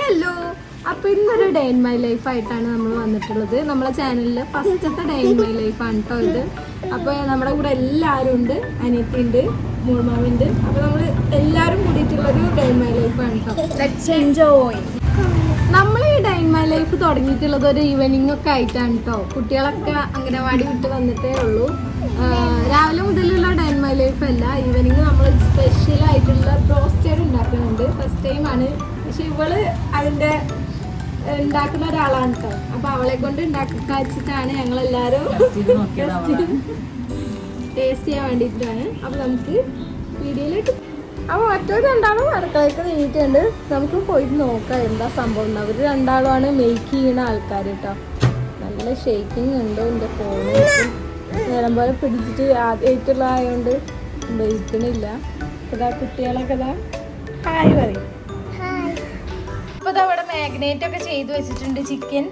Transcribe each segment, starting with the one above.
Hello അപ്പൊ ഇന്നൊരു day in my life ആയിട്ടാണ് നമ്മൾ വന്നിട്ടുള്ളത്. നമ്മളെ ചാനലിൽ ഫസ്റ്റത്തെ ഡേ ഇൻ മൈ ലൈഫ് ആണ് കേട്ടോ ഇത്. അപ്പൊ നമ്മുടെ കൂടെ എല്ലാരും ഉണ്ട്. അനിയത്തിണ്ട് മൂമാവിണ്ട് അപ്പൊ നമ്മൾ എല്ലാവരും കൂടിയിട്ടുള്ളൊരു ഡേ ഇൻ മൈ ലൈഫ് ആണ് കേട്ടോ എൻജോയ് നമ്മൾ ഈ ഡേ ഇൻ മൈ ലൈഫ് തുടങ്ങിയിട്ടുള്ളത് ഒരു ഈവനിങ് ഒക്കെ ആയിട്ടാണ് കേട്ടോ കുട്ടികളൊക്കെ അംഗനവാടി വിട്ട് വന്നിട്ടേ ഉള്ളൂ. രാവിലെ മുതലുള്ള ഡേ ഇൻ മൈ ലൈഫ് അല്ല. ഈവനിങ് നമ്മൾ സ്പെഷ്യൽ ആയിട്ടുള്ള ബ്രോസ്റ്റേഡ് ഉണ്ടാക്കുന്നുണ്ട് ഫസ്റ്റ് ടൈം ആണ് പക്ഷെ ഇവൾ അതിന്റെ ഉണ്ടാക്കുന്ന ഒരാളാണ് കേട്ടോ അപ്പൊ അവളെ കൊണ്ട് ഉണ്ടാക്കുക വെച്ചിട്ടാണ് ഞങ്ങൾ എല്ലാരും ടേസ്റ്റ് ചെയ്യാൻ വേണ്ടിയിട്ടാണ്. അപ്പൊ നമുക്ക് വീഡിയോയിലേക്ക് അപ്പൊ മറ്റൊരു രണ്ടാളും അടുക്കളയ്ക്ക് നീങ്ങിയിട്ടുണ്ട്. നമുക്ക് പോയിട്ട് നോക്കാം എന്താ സംഭവം എന്ന്. അവർ രണ്ടാളുമാണ് മേക്ക് ചെയ്യുന്ന ആൾക്കാർ കേട്ടോ നല്ല ഷേക്കിംഗ് ഉണ്ട് എന്റെ ഫോണ് നേരം പോലെ പിടിച്ചിട്ട് ആദ്യമായിട്ടുള്ള ആയതുകൊണ്ട് വെയിക്കണില്ല ഇതാ കുട്ടികളൊക്കെ ഇതാ. ഹായ് പറയും അപ്പൊ അവിടെ മാഗ്നേറ്റ് ഒക്കെ ചെയ്ത് വെച്ചിട്ടുണ്ട് ചിക്കൻ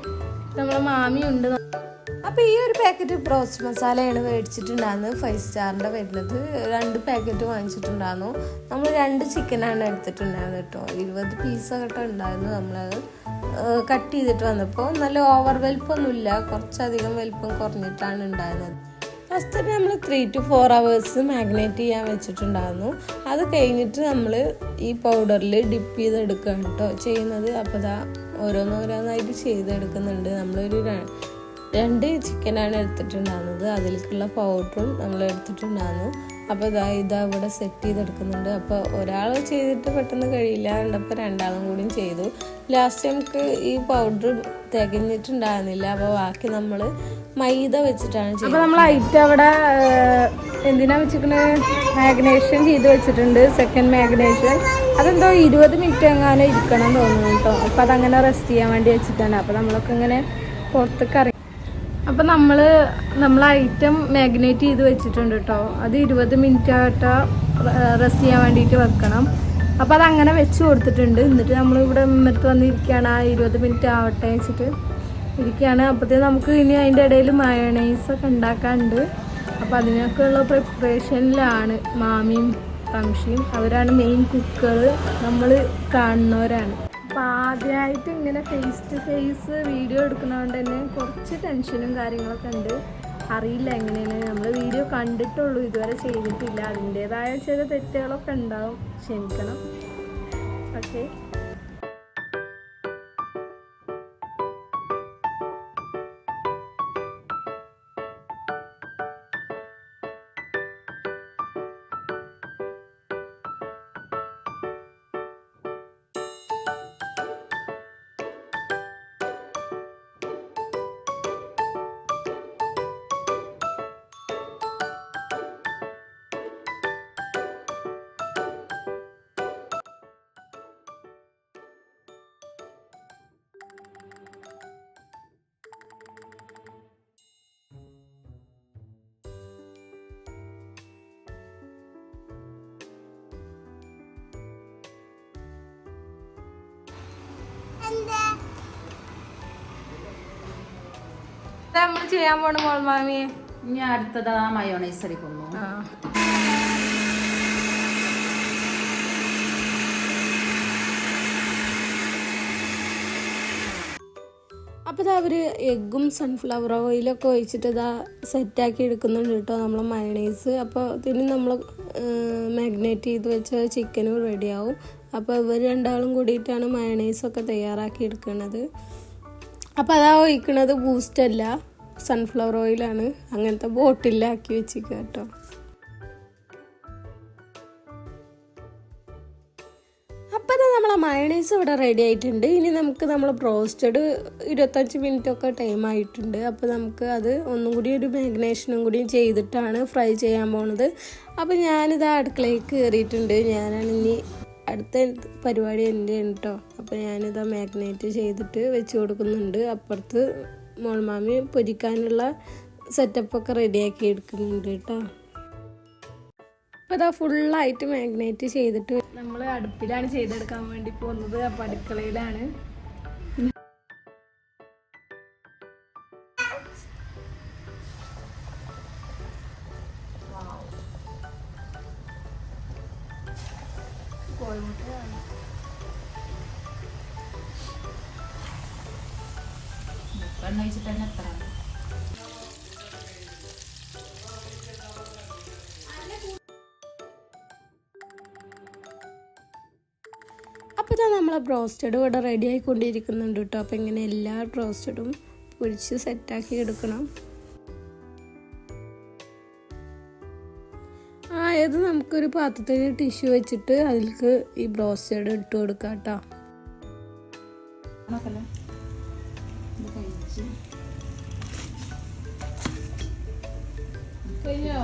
നമ്മളെ മാമി ഉണ്ട്. അപ്പൊ ഈ ഒരു പാക്കറ്റ് ബ്രോസ്റ്റ് മസാലയാണ് മേടിച്ചിട്ടുണ്ടായിരുന്നത്. ഫൈവ് സ്റ്റാറിന്റെ വരുന്നത്. രണ്ട് പാക്കറ്റ് വാങ്ങിച്ചിട്ടുണ്ടായിരുന്നു. നമ്മൾ രണ്ട് ചിക്കനാണ് എടുത്തിട്ടുണ്ടായിരുന്നത് കേട്ടോ. ഇരുപത് പീസ് കേട്ടോ ഉണ്ടായിരുന്നു നമ്മളത്. കട്ട് ചെയ്തിട്ട് വന്നപ്പോൾ നല്ല ഓവർ വലിപ്പമൊന്നുമില്ല കുറച്ചധികം വലിപ്പം കുറഞ്ഞിട്ടാണ് ഉണ്ടായിരുന്നത്. ഫസ്റ്റ് നമ്മൾ three to four hours marinate ചെയ്യാൻ വെച്ചിട്ടുണ്ടായിരുന്നു. അത് കഴിഞ്ഞിട്ട് നമ്മൾ ഈ പൗഡറിൽ ഡിപ്പ് ചെയ്തെടുക്കുകയാണ് കേട്ടോ ചെയ്യുന്നത് അപ്പോൾ ഇതാ ഓരോന്നോരോന്നായിട്ട് ചെയ്തെടുക്കുന്നുണ്ട്. നമ്മളൊരു രണ്ട് ചിക്കനാണ് എടുത്തിട്ടുണ്ടായിരുന്നത്. അതിലേക്കുള്ള പൗഡറും നമ്മൾ എടുത്തിട്ടുണ്ടായിരുന്നു. അപ്പോൾ ഇതാ ഇതാ ഇവിടെ സെറ്റ് ചെയ്തെടുക്കുന്നുണ്ട്. അപ്പോൾ ഒരാൾ ചെയ്തിട്ട് പെട്ടെന്ന് കഴിയില്ല കണ്ടപ്പോൾ രണ്ടാളും കൂടിയും ചെയ്തു. ലാസ്റ്റ് നമുക്ക് ഈ പൗഡർ തികഞ്ഞിട്ടുണ്ടായിരുന്നില്ല. അപ്പോൾ ബാക്കി നമ്മൾ മൈദ വെച്ചിട്ടാണ് ചെയ്യുന്നത് അപ്പോൾ നമ്മൾ ഐറ്റം അവിടെ എന്തിനാ വെച്ചിരിക്കുന്നത് മാഗ്നേഷൻ ചെയ്ത് വെച്ചിട്ടുണ്ട്. സെക്കൻഡ് മാഗ്നേഷൻ അതെന്തോ ഇരുപത് മിനിറ്റ് എങ്ങാനും ഇരിക്കണം തോന്നുന്നു കേട്ടോ. അപ്പോൾ അതങ്ങനെ റെസ്റ്റ് ചെയ്യാൻ വേണ്ടി വെച്ചിട്ടാണ്. അപ്പോൾ നമ്മളൊക്കെ ഇങ്ങനെ പുറത്തേക്ക് അപ്പം നമ്മൾ നമ്മൾ ഐറ്റം മാഗ്നേറ്റ് ചെയ്ത് വെച്ചിട്ടുണ്ട് കേട്ടോ അത് ഇരുപത് മിനിറ്റ് ആയിട്ട് റെസ്റ്റ് ചെയ്യാൻ വേണ്ടിയിട്ട് വെക്കണം. അപ്പോൾ അത് അങ്ങനെ വെച്ച് കൊടുത്തിട്ടുണ്ട്. എന്നിട്ട് നമ്മൾ ഇവിടെ ഉമ്മരത്ത് വന്നിരിക്കുകയാണ് ആ ഇരുപത് മിനിറ്റ് ആവട്ടെ വെച്ചിട്ട്. ഇരിക്കുകയാണ് അപ്പോഴത്തേക്ക് നമുക്ക് ഇനി അതിന്റെ ഇടയിൽ മയണൈസൊക്കെ ഉണ്ടാക്കാനുണ്ട്. അപ്പോൾ അതിനൊക്കെ ഉള്ള പ്രിപ്പറേഷനിലാണ് മാമിയും റംഷിയും അവരാണ് മെയിൻ കുക്കുകൾ നമ്മൾ കാണുന്നവരാണ്. ആദ്യമായിട്ട് ഇങ്ങനെ ഫേസ് ടു ഫേസ് വീഡിയോ എടുക്കുന്നതുകൊണ്ട് തന്നെ കുറച്ച് ടെൻഷനും കാര്യങ്ങളൊക്കെ ഉണ്ട്. അറിയില്ല എങ്ങനെയാണ്. നമ്മൾ വീഡിയോ കണ്ടിട്ടുള്ളൂ ഇതുവരെ ചെയ്തിട്ടില്ല. അതിന്റേതായ ചില തെറ്റുകളൊക്കെ ഉണ്ടാവും. ക്ഷമിക്കണം. ഓക്കെ നമ്മൾ ചെയ്യാൻ പോണ മോൾ മാമിയെ? ഇനി അടുത്തത് ആ മയോണൈസ് അടിക്കുന്നു അപ്പോൾ ഇതാ അവർ എഗ്ഗും സൺഫ്ലവർ ഓയിലൊക്കെ ഒഴിച്ചിട്ട് ഇതാ സെറ്റാക്കി എടുക്കുന്നുണ്ട് കേട്ടോ നമ്മൾ മയണൈസ് അപ്പോൾ ഇതിന് നമ്മൾ മാഗ്നേറ്റ് ചെയ്ത് വെച്ച ചിക്കനും റെഡിയാവും അപ്പോൾ ഇവർ രണ്ടാളും കൂടിയിട്ടാണ് മയണൈസൊക്കെ തയ്യാറാക്കി എടുക്കുന്നത് അപ്പോൾ അതാ ഒഴിക്കുന്നത് ബൂസ്റ്റല്ല സൺഫ്ലവർ ഓയിലാണ് അങ്ങനത്തെ ബോട്ടിലാക്കി വെച്ചിരിക്കുക കേട്ടോ. അപ്പോൾ നമ്മളെ മയണൈസ് ഇവിടെ റെഡി ആയിട്ടുണ്ട്. ഇനി നമുക്ക് നമ്മൾ ബ്രോസ്റ്റഡ് ഇരുപത്തഞ്ച് മിനിറ്റ് ഒക്കെ ടൈം ആയിട്ടുണ്ട്. അപ്പോൾ നമുക്ക് അത് ഒന്നും കൂടി ഒരു മാഗ്നേഷനും കൂടി ചെയ്തിട്ടാണ് ഫ്രൈ ചെയ്യാൻ പോണത്. അപ്പോൾ ഞാനിത് അടുക്കളയിൽ കയറിയിട്ടുണ്ട് ഞാനാണ് ഇനി അടുത്ത പരിപാടി എന്റെ കേട്ടോ അപ്പോൾ ഞാനിത് മാഗ്നേറ്റ് ചെയ്തിട്ട് വെച്ച് കൊടുക്കുന്നുണ്ട്. അപ്പുറത്ത് മോൾമാമി പൊരിക്കാനുള്ള സെറ്റപ്പൊക്കെ റെഡിയാക്കി എടുക്കുന്നുണ്ട് കേട്ടോ അപ്പോൾ ഇതാ ഫുള്ളായിട്ട് മാഗ്നേറ്റ് ചെയ്തിട്ട് നമ്മൾ അടുപ്പിലാണ് ചെയ്തെടുക്കാൻ വേണ്ടി പോകുന്നത്. അപ്പോൾ അടുക്കളയിലാണ്. കോഴിമുട്ട വെച്ചിട്ട് വെച്ചിട്ടാണ് എത്ര അപ്പോൾ നമ്മളെ ബ്രോസ്റ്റഡ് ഇവിടെ റെഡി ആയിക്കൊണ്ടിരിക്കുന്നുണ്ട് കേട്ടോ അപ്പോൾ ഇങ്ങനെ എല്ലാ ബ്രോസ്റ്റഡും പൊരിച്ച് സെറ്റാക്കി എടുക്കണം. ആയത് നമുക്കൊരു പാത്രത്തിൽ ടിഷ്യൂ വെച്ചിട്ട് അതിൽക്ക് ഈ ബ്രോസ്റ്റഡ് ഇട്ട് കൊടുക്കാം കേട്ടോ കഴിഞ്ഞോ?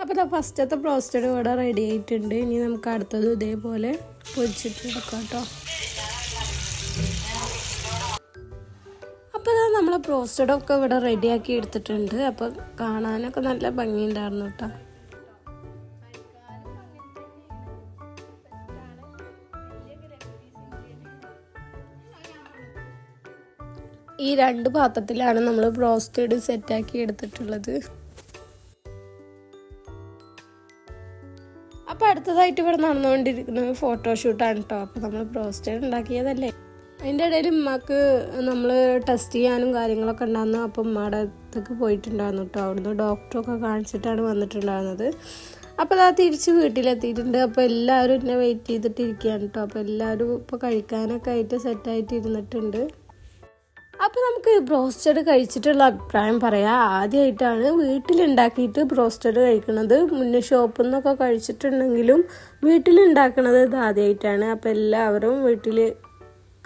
അപ്പോൾ ഇതാ ഫസ്റ്റത്തെ ബ്രോസ്റ്റഡ് ഇവിടെ റെഡി ആയിട്ടുണ്ട്. ഇനി നമുക്ക് അടുത്തത് ഇതേപോലെ പൊരിച്ചിട്ട് എടുക്കാം കേട്ടോ അപ്പോൾ ഇതാ നമ്മളെ ബ്രോസ്റ്റഡൊക്കെ ഇവിടെ റെഡിയാക്കി എടുത്തിട്ടുണ്ട്. അപ്പോൾ കാണാനൊക്കെ നല്ല ഭംഗിയുണ്ടായിരുന്നു കേട്ടോ ഈ രണ്ട് പാത്രത്തിലാണ് നമ്മൾ ബ്രോസ്റ്റഡ് സെറ്റാക്കി എടുത്തിട്ടുള്ളത്. അടുത്തതായിട്ട് ഇവിടെ നടന്നുകൊണ്ടിരിക്കുന്നത് ഫോട്ടോഷൂട്ടാണ് കേട്ടോ അപ്പോൾ നമ്മൾ ബ്രോസ്റ്റഡ് ഉണ്ടാക്കിയതല്ലേ? അതിന്റെ ഇടയിൽ ഉമ്മക്ക് നമ്മൾ ടെസ്റ്റ് ചെയ്യാനും കാര്യങ്ങളൊക്കെ ഉണ്ടായിരുന്നു. അപ്പോൾ ഉമ്മയുടെ അടുത്തേക്ക് പോയിട്ടുണ്ടായിരുന്നു കേട്ടോ അവിടുന്ന് ഡോക്ടറൊക്കെ കാണിച്ചിട്ടാണ് വന്നിട്ടുണ്ടായിരുന്നത്. അപ്പോൾ അതാ തിരിച്ച് വീട്ടിലെത്തിയിട്ടുണ്ട്. അപ്പോൾ എല്ലാവരും എന്നെ വെയിറ്റ് ചെയ്തിട്ടിരിക്കുകയാണ് കേട്ടോ അപ്പോൾ എല്ലാവരും ഇപ്പോൾ കഴിക്കാനൊക്കെ ആയിട്ട് സെറ്റായിട്ട് ഇരുന്നിട്ടുണ്ട്. അപ്പോൾ നമുക്ക് ബ്രോസ്റ്റഡ് കഴിച്ചിട്ടുള്ള അഭിപ്രായം പറയാം. ആദ്യമായിട്ടാണ് വീട്ടിലുണ്ടാക്കിയിട്ട് ബ്രോസ്റ്റഡ് കഴിക്കുന്നത്. മുന്നേ ഷോപ്പിൽ നിന്നൊക്കെ കഴിച്ചിട്ടുണ്ടെങ്കിലും വീട്ടിലുണ്ടാക്കുന്നത് ഇത് ആദ്യമായിട്ടാണ് അപ്പോൾ എല്ലാവരും വീട്ടിൽ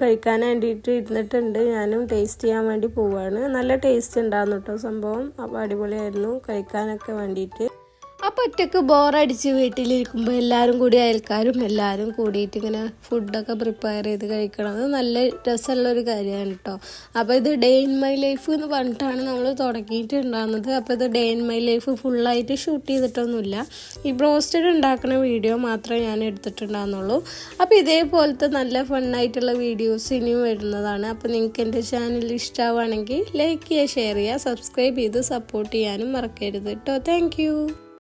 കഴിക്കാൻ വേണ്ടിയിട്ട് ഇരുന്നിട്ടുണ്ട്. ഞാനും ടേസ്റ്റ് ചെയ്യാൻ വേണ്ടി പോവുകയാണ് നല്ല ടേസ്റ്റ് ഉണ്ടായിരുന്നു കേട്ടോ സംഭവം. അപ്പോൾ അടിപൊളിയായിരുന്നു കഴിക്കാനൊക്കെ വേണ്ടിയിട്ട്. ഒറ്റയ്ക്ക് ബോറടിച്ച് വീട്ടിലിരിക്കുമ്പോൾ എല്ലാവരും കൂടി അയൽക്കാരും എല്ലാവരും കൂടിയിട്ട് ഇങ്ങനെ ഫുഡൊക്കെ പ്രിപ്പയർ ചെയ്ത് കഴിക്കണത് നല്ല രസമുള്ളൊരു കാര്യമാണ് കേട്ടോ അപ്പോൾ ഇത് ഡേ ഇൻ മൈ ലൈഫ് എന്ന് പറഞ്ഞിട്ടാണ് നമ്മൾ തുടങ്ങിയിട്ടുണ്ടാകുന്നത് അപ്പോൾ ഇത് ഡേ ഇൻ മൈ ലൈഫ് ഫുള്ളായിട്ട് ഷൂട്ട് ചെയ്തിട്ടൊന്നുമില്ല. ഈ ബ്രോസ്റ്റഡ് ഉണ്ടാക്കുന്ന വീഡിയോ മാത്രമേ ഞാൻ എടുത്തിട്ടുണ്ടാകുന്നുള്ളൂ അപ്പോൾ ഇതേപോലത്തെ നല്ല ഫണ്ണായിട്ടുള്ള വീഡിയോസ് ഇനിയും വരുന്നതാണ്. അപ്പോൾ നിങ്ങൾക്ക് എന്റെ ചാനൽ ഇഷ്ടമാവുകയാണെങ്കിൽ ലൈക്ക് ചെയ്യുക ഷെയർ ചെയ്യുക സബ്സ്ക്രൈബ് ചെയ്ത് സപ്പോർട്ട് ചെയ്യാനും മറക്കരുത് കേട്ടോ താങ്ക്